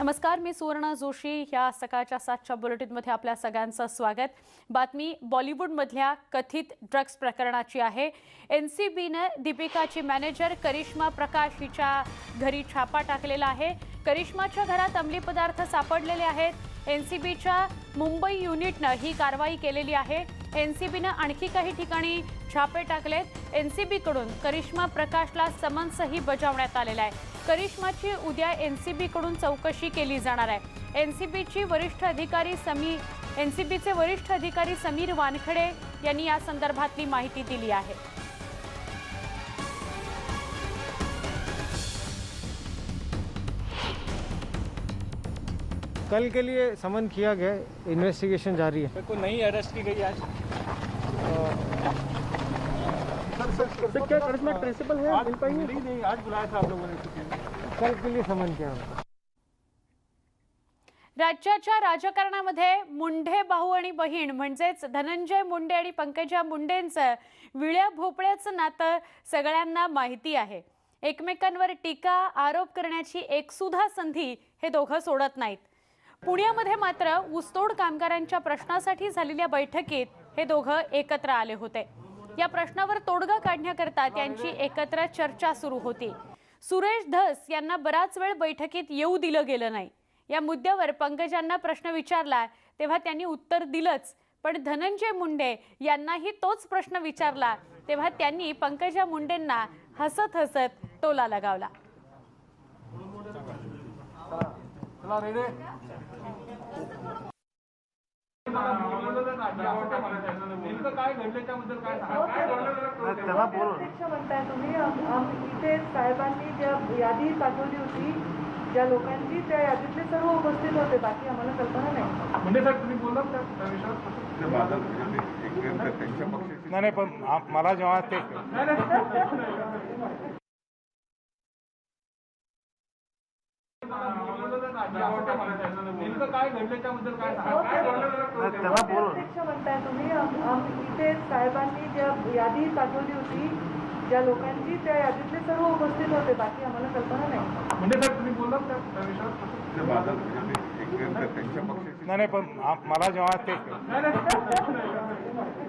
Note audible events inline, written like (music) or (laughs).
नमस्कार मी सुवर्ण जोशी ह्या सकाळच्या सातच्या बुलेटिनमध्ये आपल्या सगळ्यांचं स्वागत. बातमी बॉलिवूडमधल्या कथित ड्रग्ज प्रकरणाची आहे. एन सी बीनं दीपिकाची मॅनेजर करिश्मा प्रकाश हिच्या घरी छापा टाकलेला आहे. करिश्माच्या घरात अंमली पदार्थ सापडलेले आहेत. एन सी बीच्या मुंबई युनिटनं ही कारवाई केलेली आहे. एन सी बीनं आणखी काही ठिकाणी छापे टाकलेत. एन सी बीकडून करिश्मा प्रकाशला समन्सही बजावण्यात आलेला आहे. करिश्माची उद्या एन सी बीकडून चौकशी केली जाणार आहे. एन सी बीची वरिष्ठ अधिकारी समी एन सी बीचे वरिष्ठ अधिकारी समीर वानखडे यांनी या संदर्भातली माहिती दिली आहे. कल के लिए समन किया गया इन्वेस्टिगेशन जारी है। कोई नई अरेस्ट की गई आज। सर क्या करिश्मा ट्रेसेबल है? मिल पाएंगे? नहीं नहीं आज बुलाया था आप लोगों ने कल के लिए समन किया। होगा राज्याच्या राजकारणामध्ये मुंढे भाऊ आणि बहीण म्हणजेच धनंजय मुंडे आणि पंकजा मुंडेंचं विळ्या भोपळ्याचं नातं सगळ्यांना माहिती आहे. एकमेकांवर टीका आरोप करण्याची एकसुद्धा संधी हे दोघं सोडत नाहीत. पुण्यामध्ये मात्र ऊसतोड कामगारांच्या प्रश्नासाठी झालेल्या बैठकीत हे दोघं एकत्र आले होते. या प्रश्नावर तोडगा काढण्याकरता त्यांची एकत्र चर्चा सुरू होती. सुरेश धस यांना बराच वेळ बैठकीत येऊ दिलं गेलं नाही. या मुद्द्यावर पंकजांना प्रश्न विचारला तेव्हा त्यांनी उत्तर दिलंच. पण धनंजय मुंडे यांनाही तोच प्रश्न विचारला तेव्हा त्यांनी पंकजा मुंडेंना हसत हसत टोला लगावला. चला रेडे. काय घडलं त्याबद्दल काय सांगा? काय घडलं त्याला बोल अध्यक्ष म्हणताय तुम्ही. आम- इथे साहेबांनी ज्या यादी पाठवली होती ज्या लोकांची त्या यादीतले सर्व उपस्थित होते. बाकी आम्हाला कल्पना नाही. म्हणजे साहेब तुम्ही बोललात त्या त्या विषयावर नाही नाही पण आ- मला जेव्हा ते (laughs) नेमकं काय घडलं त्याबद्दल काय सांगा? काय घडलं त्याला बोल. अध्यक्ष म्हणताय तुम्ही. इथे साहेबांनी ज्या यादी पाठवली होती ज्या लोकांची त्या यादीतले सर्व उपस्थित होते. बाकी आम्हाला कल्पना नाही. म्हणजे साहेब तुम्ही विषयावर नाही नाही पण मला जेव्हा ते